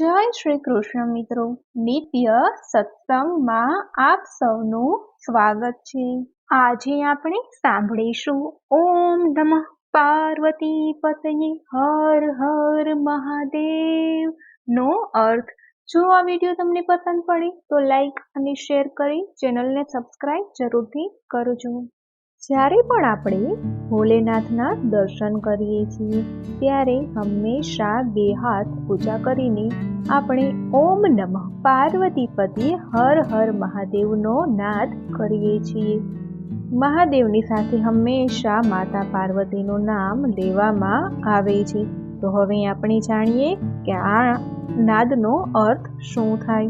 જય શ્રી કૃષ્ણ મિત્રો. નિત્ય સત્સંગમાં આપ સૌનું સ્વાગત છે. આજે આપણે સાંભળીશું ઓમ નમઃ પાર્વતી પતયે હર હર મહાદેવ. નો અર્થ, જો આ વીડિયો તમને પસંદ પડે તો લાઈક અને શેર કરી ચેનલને સબસ્ક્રાઇબ જરૂરથી કરજો. જ્યારે પણ આપણે ભોલેનાથના દર્શન કરીએ છીએ, ત્યારે હંમેશા બે હાથ પૂજા કરીને આપણે ઓમ નમઃ પાર્વતીપતિ હર હર મહાદેવનો નાદ કરીએ છીએ. મહાદેવની સાથે હંમેશા માતા પાર્વતીનું નામ લેવામાં આવે છે. તો હવે આપણે જાણીએ કે આ નાદનો અર્થ શું થાય.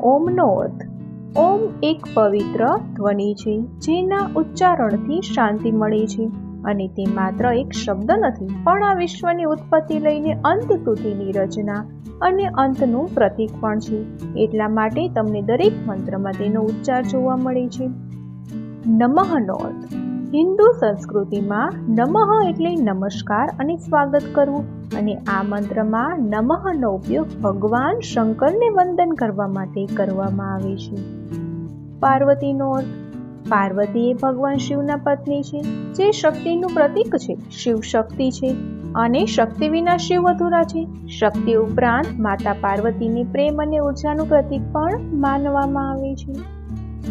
ઓમનો અર્થ ઓમ એક પવિત્ર ધ્વનિ છે, જેના ઉચ્ચારણથી શાંતિ મળે છે. અને તે માત્ર એક શબ્દ નથી, પણ આ વિશ્વની ઉત્પત્તિ લઈને અંત સુધીની રચના અને અંતનું પ્રતીક પણ છે. એટલા માટે તમને દરેક મંત્રમાં તેનો ઉચ્ચાર જોવા મળે છે. નમઃ અર્થ હિન્દુ સંસ્કૃતિમાં નમઃ એટલે નમસ્કાર અને સ્વાગત કરવું અને આ મંત્રમાં નમઃનો ઉપયોગ ભગવાન શંકરને વંદન કરવા માટે કરવામાં આવે છે. પાર્વતીનો અર્થ, પાર્વતી એ ભગવાન શિવના પત્ની છે, જે શક્તિનું પ્રતીક છે, શિવ શક્તિ છે અને શક્તિ વિના શિવ અધૂરા છે. શક્તિ ઉપરાંત માતા પાર્વતીની પ્રેમ અને ઉર્જાનું પ્રતીક પણ માનવામાં આવે છે.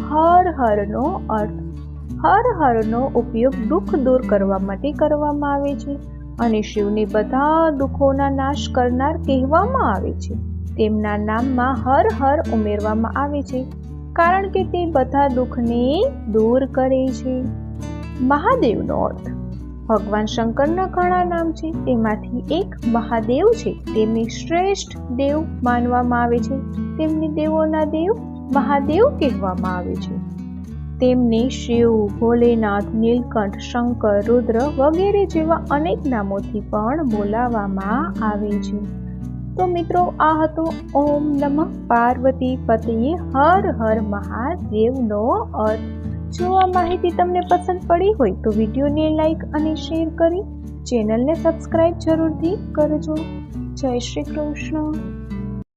હર હરનો અર્થ હર હરનો ઉપયોગ દુઃખ દૂર કરવા માટે કરવામાં આવે છે અને શિવને બધા દુઃખોના નાશ કરનાર કહેવામાં આવે છે. તેમના નામમાં હર હર ઉમેરવામાં આવે છે, કારણ કે તે બધા દુઃખને દૂર કરે છે. મહાદેવનો અર્થ, ભગવાન શંકરના ઘણા નામ છે, તેમાંથી એક મહાદેવ છે, તેમને શ્રેષ્ઠ દેવ માનવામાં આવે છે. તેમને દેવોના દેવ મહાદેવ કહેવામાં આવે છે. તેમને શિવ, ભોલેનાથ, નીલકંઠ, શંકર, રુદ્ર વગેરે જેવા અનેક નામોથી પણ બોલાવવામાં આવે છે. તો મિત્રો, આ હતો ઓમ નમઃ પાર્વતી પતિએ હર હર મહાદેવનો અર્થ. જો આ માહિતી તમને પસંદ પડી હોય તો વિડીયોને લાઈક અને શેર કરી ચેનલને સબસ્ક્રાઈબ જરૂરથી કરજો. જય શ્રી કૃષ્ણ.